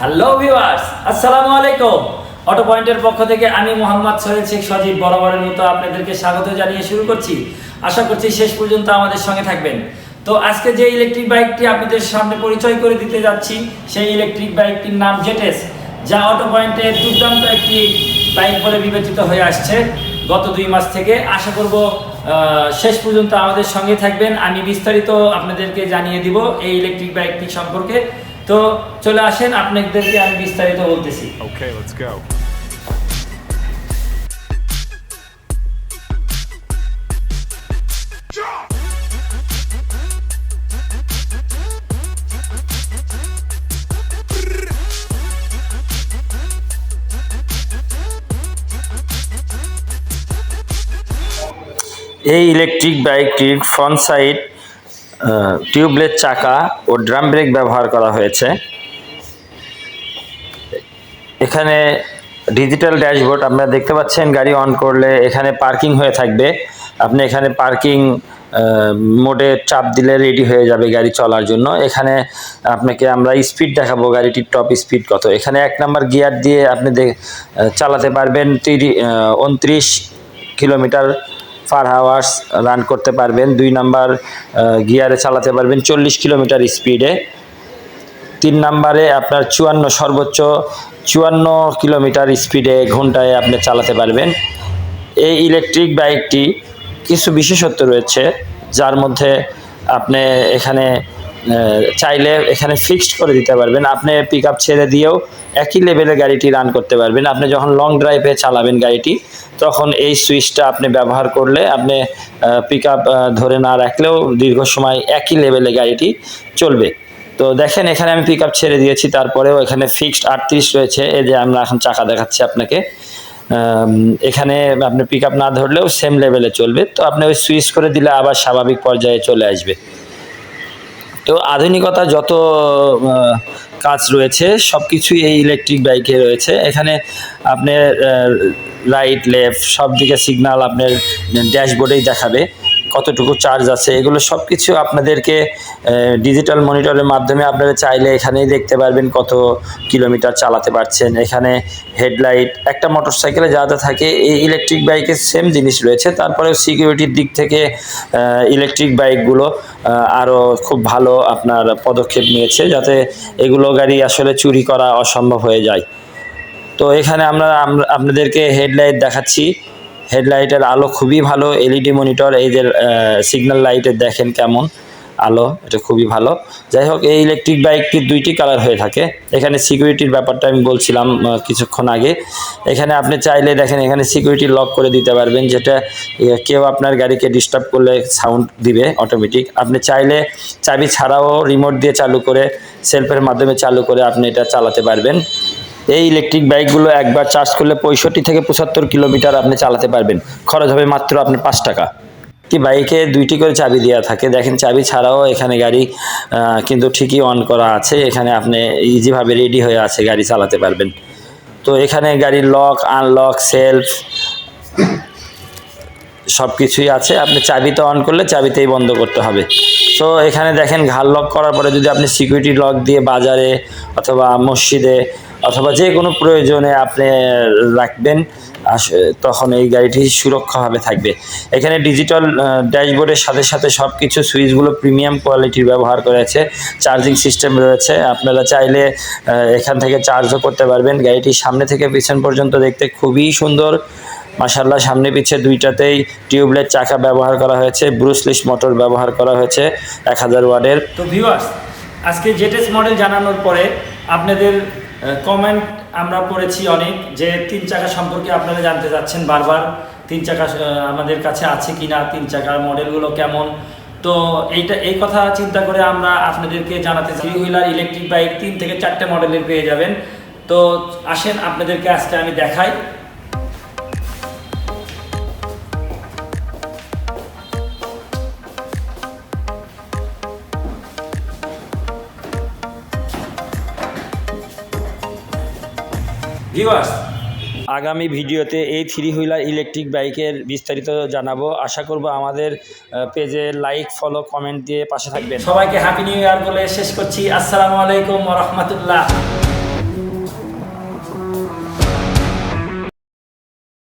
Hello viewers আসসালামু আলাইকুম auto পয়েন্টের পক্ষ থেকে আমি মোহাম্মদ সোহেল শেখ সজীব বরাবরের মতো আপনাদেরকে স্বাগত জানিয়ে শুরু করছি। আশা করছি শেষ পর্যন্ত আমাদের সঙ্গে থাকবেন। তো আজকে যে ইলেকট্রিক বাইকটি আপনাদের সামনে পরিচয় করে দিতে যাচ্ছি, সেই ইলেকট্রিক বাইকটির নাম জেটেস যা অটো পয়েন্টের দুর্দান্ত একটি বাইক বলে বিবেচিত হয়ে আসছে। গত দুই মাস থেকে আশা করব শেষ পর্যন্ত আমাদের সঙ্গে থাকবেন। আমি বিস্তারিত আপনাদেরকে জানিয়ে দিব এই ইলেকট্রিক বাইকটি সম্পর্কে। তো চলে আসেন আপনাদেরকে আমি বিস্তারিত বলতেছি Okay, let's go. এই ইলেকট্রিক বাইকটির ফ্রন্ট সাইড টিউবলেস চাকা ও ড্রাম ব্রেক ব্যবহার করা হয়েছে। এখানে ডিজিটাল ড্যাশবোর্ড আপনারা দেখতে পাচ্ছেন, গাড়ি অন করলে এখানে পার্কিং হয়ে থাকবে। আপনি এখানে পার্কিং মোডে চাপ দিলে রেডি হয়ে যাবে গাড়ি চলার জন্য। এখানে আপনাকে আমরা স্পিড দেখাবো, গাড়িটির টপ স্পিড কত। এখানে এক নাম্বার গিয়ার দিয়ে আপনি চালাতে পারবেন তিরি উনত্রিশ কিলোমিটার পার হাওয়ার্স রান করতে পারবেন। দুই নাম্বার গিয়ারে চালাতে পারবেন চল্লিশ কিলোমিটার স্পিডে তিন নাম্বারে আপনার চুয়ান্ন সর্বোচ্চ চুয়ান্ন কিলোমিটার স্পিডে ঘন্টায় আপনি চালাতে পারবেন। এই ইলেকট্রিক বাইকটি কিছু বিশেষত্ব রয়েছে, যার মধ্যে আপনি এখানে চাইলে এখানে ফিক্সড করে দিতে পারবেন। আপনি পিক ছেড়ে দিয়েও একই লেভেলে গাড়িটি রান করতে পারবেন। আপনি যখন লং ড্রাইভে চালাবেন গাড়িটি, তখন এই সুইচটা আপনি ব্যবহার করলে আপনি পিক ধরে না রাখলেও দীর্ঘ সময় একই লেভেলে গাড়িটি চলবে। তো দেখেন, এখানে আমি পিক ছেড়ে দিয়েছি, তারপরেও এখানে ফিক্সড আটত্রিশ রয়েছে। এই যে আমরা এখন চাকা দেখাচ্ছি আপনাকে। এখানে আপনি পিক না ধরলেও সেম লেভেলে চলবে। তো আপনি ওই সুইচ করে দিলে আবার স্বাভাবিক পর্যায়ে চলে আসবে। তো আধুনিকতা যত কাজ রয়েছে সব কিছুই এই ইলেকট্রিক বাইকে রয়েছে। এখানে আপনার রাইট লেফট সব দিকে সিগনাল আপনার ড্যাশবোর্ডেই দেখাবে। কতটুকু চার্জ আছে, এগুলো সব কিছু আপনাদেরকে ডিজিটাল মনিটরের মাধ্যমে আপনারা চাইলে এখানেই দেখতে পারবেন কত কিলোমিটার চালাতে পারছেন। এখানে হেডলাইট একটা মোটরসাইকেলে যা যা থাকে, এই ইলেকট্রিক বাইকের সেম জিনিস রয়েছে। তারপরেও সিকিউরিটির দিক থেকে ইলেকট্রিক বাইকগুলো আরও খুব ভালো আপনার পদক্ষেপ নিয়েছে, যাতে এগুলো গাড়ি আসলে চুরি করা অসম্ভব হয়ে যায়। তো এখানে আমরা আপনাদেরকে হেডলাইট দেখাচ্ছি। হেডলাইটের আলো খুবই ভালো এলইডি মনিটর এই যে সিগন্যাল লাইটের দেখেন কেমন আলো, এটা খুবই ভালো। যাই হোক, এই ইলেকট্রিক বাইকটির দুইটি কালার হয়ে থাকে। এখানে সিকিউরিটির ব্যাপারটা আমি বলছিলাম কিছুক্ষণ আগে। এখানে আপনি চাইলে দেখেন, এখানে সিকিউরিটি লক করে দিতে পারবেন, যেটা কেউ আপনার গাড়িকে ডিস্টার্ব করলে সাউন্ড দিবে অটোমেটিক আপনি চাইলে চাবি ছাড়াও রিমোট দিয়ে চালু করে সেলফের মাধ্যমে চালু করে আপনি এটা চালাতে পারবেন। এই ইলেকট্রিক বাইকগুলো একবার চার্জ করলে পঁয়ষট্টি থেকে পঁচাত্তর কিলোমিটার আপনি চালাতে পারবেন। খরচ হবে মাত্র আপনার পাঁচ টাকা। কি বাইকে দুইটি করে চাবি দেওয়া থাকে? দেখেন চাবি ছাড়াও এখানে গাড়ি কিন্তু ঠিকই অন করা আছে। এখানে আপনি ইজিভাবে রেডি হয়ে আছে গাড়ি চালাতে পারবেন। তো এখানে গাড়ির লক আনলক সেলফ সব কিছুই আছে। আপনি চাবিতে অন করলে চাবিতেই বন্ধ করতে হবে। তো এখানে দেখেন ঘাল লক করার পরে যদি আপনি সিকিউরিটি লক দিয়ে বাজারে অথবা মসজিদে অথবা যে কোনো প্রয়োজনে আপনি রাখবেন তখন এই গাড়িটি সুরক্ষাভাবে থাকবে। এখানে ডিজিটাল ড্যাশবোর্ডের সাথে সাথে সব কিছু সুইচগুলো প্রিমিয়াম কোয়ালিটির ব্যবহার করেছে চার্জিং সিস্টেম রয়েছে। আপনারা চাইলে এখান থেকে চার্জও করতে পারবেন। গাড়িটি সামনে থেকে পিছন পর্যন্ত দেখতে খুবই সুন্দর। মাসাল্লাহ সামনে পিছে দুইটাতেই টিউবলেট চাকা ব্যবহার করা হয়েছে। ব্রুসলিশ মোটর ব্যবহার করা হয়েছে এক হাজার ওয়ার্ডের। তো ভিউয়ার্স আজকে জেটেস মডেল জানানোর পরে আপনাদের কমেন্ট আমরা পড়েছি অনেক যে তিন চাকা সম্পর্কে আপনারা জানতে চাচ্ছেন বারবার, তিন চাকা আমাদের কাছে আছে কি না তিন চাকার মডেলগুলো কেমন? তো এইটা, এই কথা চিন্তা করে আমরা আপনাদেরকে জানাতে থ্রি হুইলার ইলেকট্রিক বাইক তিন থেকে চারটে মডেলের পেয়ে যাবেন। তো আসেন আপনাদেরকে আজকে আমি দেখাই। ভিউয়ার্স আগামী ভিডিওতে এই থ্রি হুইলার ইলেকট্রিক বাইকের বিস্তারিত জানাব। আশা করব আমাদের পেজে লাইক ফলো কমেন্ট দিয়ে পাশে থাকবেন। সবাইকে হ্যাপি নিউ ইয়ার বলে শেষ করছি। আসসালামু আলাইকুম রহমতুল্লাহ।